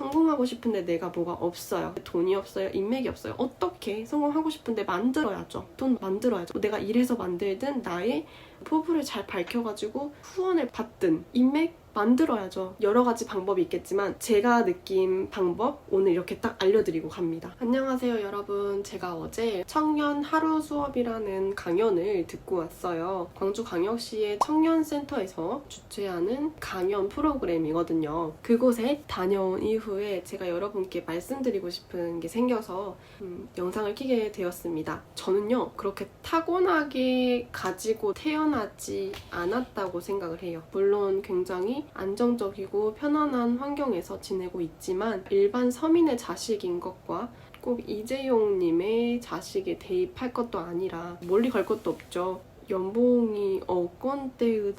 성공하고 싶은데 내가 뭐가 없어요. 돈이 없어요. 인맥이 없어요. 어떻게 성공하고 싶은데 만들어야죠. 돈 만들어야죠. 내가 일해서 만들든 나의 포부를 잘 밝혀가지고 후원을 받든 인맥 만들어야죠. 여러 가지 방법이 있겠지만 제가 느낀 방법 오늘 이렇게 딱 알려드리고 갑니다. 안녕하세요 여러분. 제가 어제 청년 하루 수업이라는 강연을 듣고 왔어요. 광주광역시의 청년센터에서 주최하는 강연 프로그램이거든요. 그곳에 다녀온 이후에 제가 여러분께 말씀드리고 싶은 게 생겨서 음, 영상을 켜게 되었습니다. 저는요 그렇게 타고나게 가지고 태어나지 않았다고 생각을 해요. 물론 굉장히 안정적이고 편안한 환경에서 지내고 있지만 일반 서민의 자식인 것과 꼭 이재용님의 자식에 대입할 것도 아니라 멀리 갈 것도 없죠. 연봉이 어건대의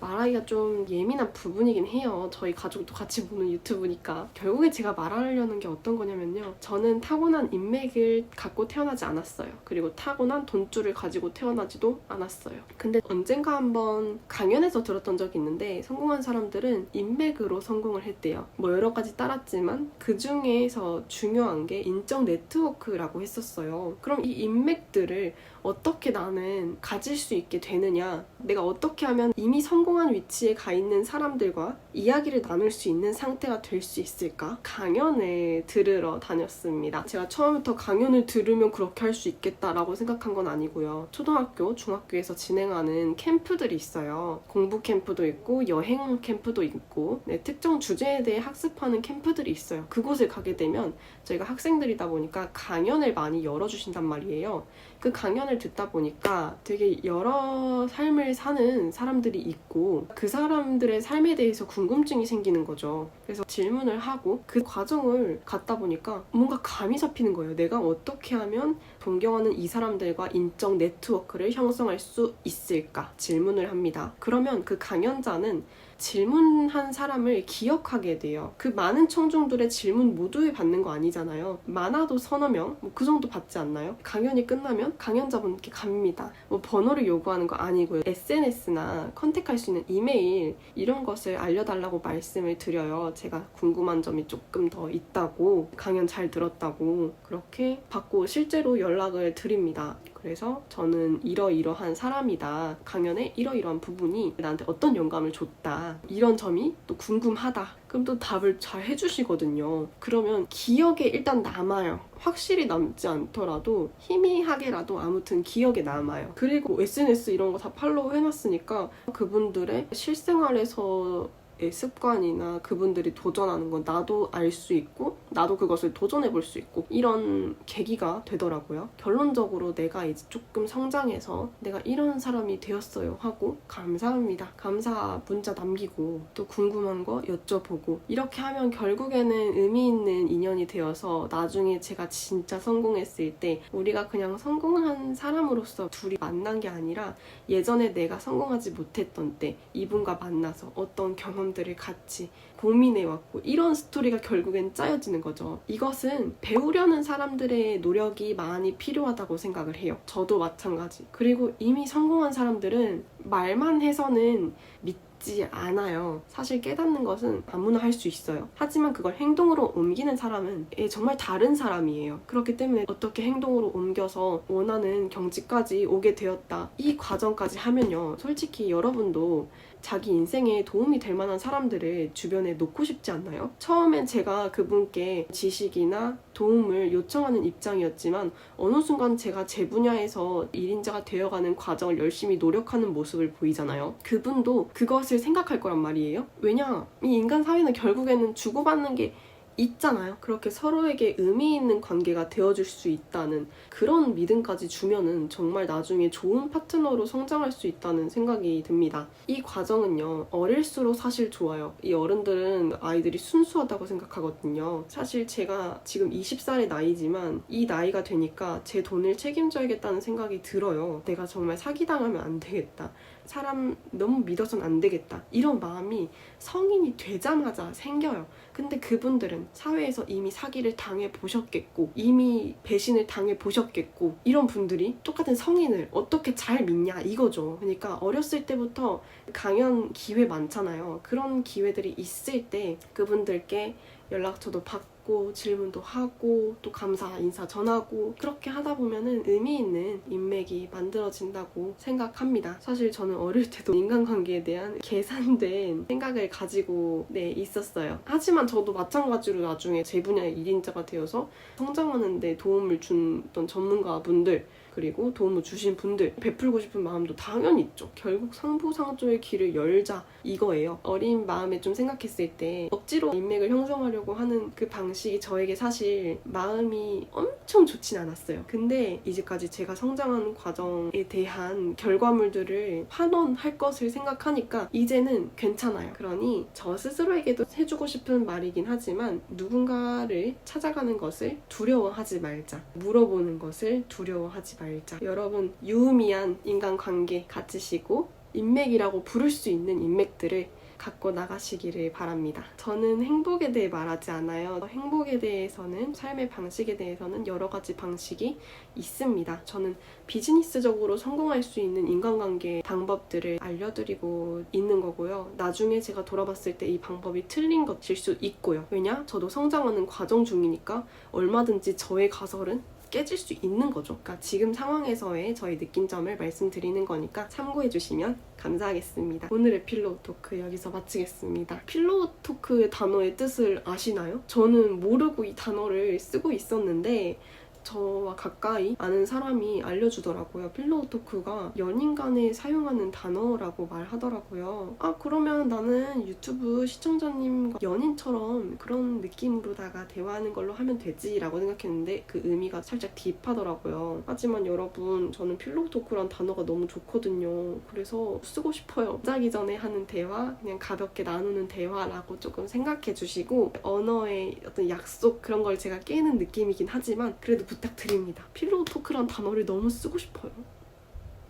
말하기가 좀 예민한 부분이긴 해요. 저희 가족도 같이 보는 유튜브니까. 결국에 제가 말하려는 게 어떤 거냐면요. 저는 타고난 인맥을 갖고 태어나지 않았어요. 그리고 타고난 돈줄을 가지고 태어나지도 않았어요. 근데 언젠가 한번 강연에서 들었던 적이 있는데 성공한 사람들은 인맥으로 성공을 했대요. 뭐 여러 가지 따랐지만 그 중에서 중요한 게 인적 네트워크라고 했었어요. 그럼 이 인맥들을 어떻게 나는 가질 수 있게 되느냐? 내가 어떻게 하면 이미 성공한 위치에 가 있는 사람들과 이야기를 나눌 수 있는 상태가 될 수 있을까? 강연을 들으러 다녔습니다. 제가 처음부터 강연을 들으면 그렇게 할 수 있겠다라고 생각한 건 아니고요. 초등학교, 중학교에서 진행하는 캠프들이 있어요. 공부 캠프도 있고 여행 캠프도 있고 네, 특정 주제에 대해 학습하는 캠프들이 있어요. 그곳을 가게 되면 저희가 학생들이다 보니까 강연을 많이 열어주신단 말이에요. 그 강연을 듣다 보니까 되게 여러 삶을 사는 사람들이 있고 그 사람들의 삶에 대해서 궁금증이 생기는 거죠. 그래서 질문을 하고 그 과정을 갖다 보니까 뭔가 감이 잡히는 거예요. 내가 어떻게 하면 존경하는 이 사람들과 인적 네트워크를 형성할 수 있을까? 질문을 합니다. 그러면 그 강연자는 질문한 사람을 기억하게 돼요. 그 많은 청중들의 질문 모두에 받는 거 아니잖아요. 많아도 서너 명, 뭐 그 정도 받지 않나요? 강연이 끝나면 강연자분께 갑니다. 뭐 번호를 요구하는 거 아니고요. SNS나 컨택할 수 있는 이메일 이런 것을 알려달라고 말씀을 드려요. 제가 궁금한 점이 조금 더 있다고 강연 잘 들었다고 그렇게 받고 실제로 연락을 드립니다. 그래서 저는 이러이러한 사람이다. 강연에 이러이러한 부분이 나한테 어떤 영감을 줬다. 이런 점이 또 궁금하다. 그럼 또 답을 잘 해주시거든요. 그러면 기억에 일단 남아요. 확실히 남지 않더라도 희미하게라도 아무튼 기억에 남아요. 그리고 SNS 이런 거 다 팔로우 해놨으니까 그분들의 실생활에서 의 습관이나 그분들이 도전하는 건 나도 알 수 있고 나도 그것을 도전해 볼 수 있고 이런 계기가 되더라고요. 결론적으로 내가 이제 조금 성장해서 내가 이런 사람이 되었어요 하고 감사합니다. 감사 문자 남기고 또 궁금한 거 여쭤보고 이렇게 하면 결국에는 의미 있는 인연이 되어서 나중에 제가 진짜 성공했을 때 우리가 그냥 성공한 사람으로서 둘이 만난 게 아니라 예전에 내가 성공하지 못했던 때 이분과 만나서 어떤 경험 들을 같이 고민해왔고 이런 스토리가 결국엔 짜여지는 거죠. 이것은 배우려는 사람들의 노력이 많이 필요하다고 생각을 해요. 저도 마찬가지. 그리고 이미 성공한 사람들은 말만 해서는 믿 지 않아요. 사실 깨닫는 것은 아무나 할 수 있어요. 하지만 그걸 행동으로 옮기는 사람은 정말 다른 사람이에요. 그렇기 때문에 어떻게 행동으로 옮겨서 원하는 경지까지 오게 되었다. 이 과정까지 하면요. 솔직히 여러분도 자기 인생에 도움이 될 만한 사람들을 주변에 놓고 싶지 않나요? 처음엔 제가 그분께 지식이나 도움을 요청하는 입장이었지만 어느 순간 제가 제 분야에서 1인자가 되어가는 과정을 열심히 노력하는 모습을 보이잖아요. 그분도 그것을 생각할 거란 말이에요. 왜냐, 이 인간 사회는 결국에는 주고받는 게 있잖아요. 그렇게 서로에게 의미 있는 관계가 되어줄 수 있다는 그런 믿음까지 주면은 정말 나중에 좋은 파트너로 성장할 수 있다는 생각이 듭니다. 이 과정은요, 어릴수록 사실 좋아요. 이 어른들은 아이들이 순수하다고 생각하거든요. 사실 제가 지금 20살의 나이지만 이 나이가 되니까 제 돈을 책임져야겠다는 생각이 들어요. 내가 정말 사기당하면 안 되겠다. 사람 너무 믿어선 안 되겠다. 이런 마음이 성인이 되자마자 생겨요. 근데 그분들은 사회에서 이미 사기를 당해 보셨겠고, 이미 배신을 당해 보셨겠고, 이런 분들이 똑같은 성인을 어떻게 잘 믿냐 이거죠. 그러니까 어렸을 때부터 강연 기회 많잖아요. 그런 기회들이 있을 때 그분들께 연락처도 받고 질문도 하고 또 감사 인사 전하고 그렇게 하다 보면은 의미 있는 인맥이 만들어진다고 생각합니다. 사실 저는 어릴 때도 인간관계에 대한 계산된 생각을 가지고 네 있었어요. 하지만 저도 마찬가지로 나중에 제 분야의 1인자가 되어서 성장하는데 도움을 준 어떤 전문가분들 그리고 도움을 주신 분들 베풀고 싶은 마음도 당연히 있죠. 결국 상부상조의 길을 열자 이거예요. 어린 마음에 좀 생각했을 때 억지로 인맥을 형성하려고 하는 그 방식이 저에게 사실 마음이 엄청 좋진 않았어요. 근데 이제까지 제가 성장하는 과정에 대한 결과물들을 환원할 것을 생각하니까 이제는 괜찮아요. 그러니 저 스스로에게도 해주고 싶은 말이긴 하지만 누군가를 찾아가는 것을 두려워하지 말자. 물어보는 것을 두려워하지 말자. 여러분 유의미한 인간관계 가지시고 인맥이라고 부를 수 있는 인맥들을 갖고 나가시기를 바랍니다. 저는 행복에 대해 말하지 않아요. 행복에 대해서는 삶의 방식에 대해서는 여러 가지 방식이 있습니다. 저는 비즈니스적으로 성공할 수 있는 인간관계 방법들을 알려드리고 있는 거고요. 나중에 제가 돌아봤을 때 이 방법이 틀린 것일 수 있고요. 왜냐? 저도 성장하는 과정 중이니까 얼마든지 저의 가설은 깨질 수 있는 거죠. 그러니까 지금 상황에서의 저의 느낀 점을 말씀드리는 거니까 참고해 주시면 감사하겠습니다. 오늘의 필로우 토크 여기서 마치겠습니다. 필로우 토크 단어의 뜻을 아시나요? 저는 모르고 이 단어를 쓰고 있었는데 저와 가까이 아는 사람이 알려주더라고요. 필로우 토크가 연인 간에 사용하는 단어라고 말하더라고요. 아, 그러면 나는 유튜브 시청자님과 연인처럼 그런 느낌으로다가 대화하는 걸로 하면 되지라고 생각했는데 그 의미가 살짝 딥하더라고요. 하지만 여러분, 저는 필로우 토크란 단어가 너무 좋거든요. 그래서 쓰고 싶어요. 자기 전에 하는 대화, 그냥 가볍게 나누는 대화라고 조금 생각해 주시고, 언어의 어떤 약속 그런 걸 제가 깨는 느낌이긴 하지만, 그래도 부탁드립니다. 필로우 토크란 단어를 너무 쓰고 싶어요.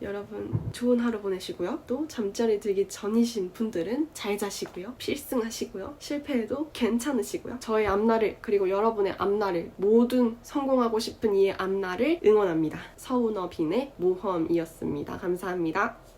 여러분 좋은 하루 보내시고요. 또 잠자리 들기 전이신 분들은 잘 자시고요. 필승하시고요. 실패해도 괜찮으시고요. 저의 앞날을 그리고 여러분의 앞날을 모든 성공하고 싶은 이의 앞날을 응원합니다. 서운어 빈의 모험이었습니다. 감사합니다.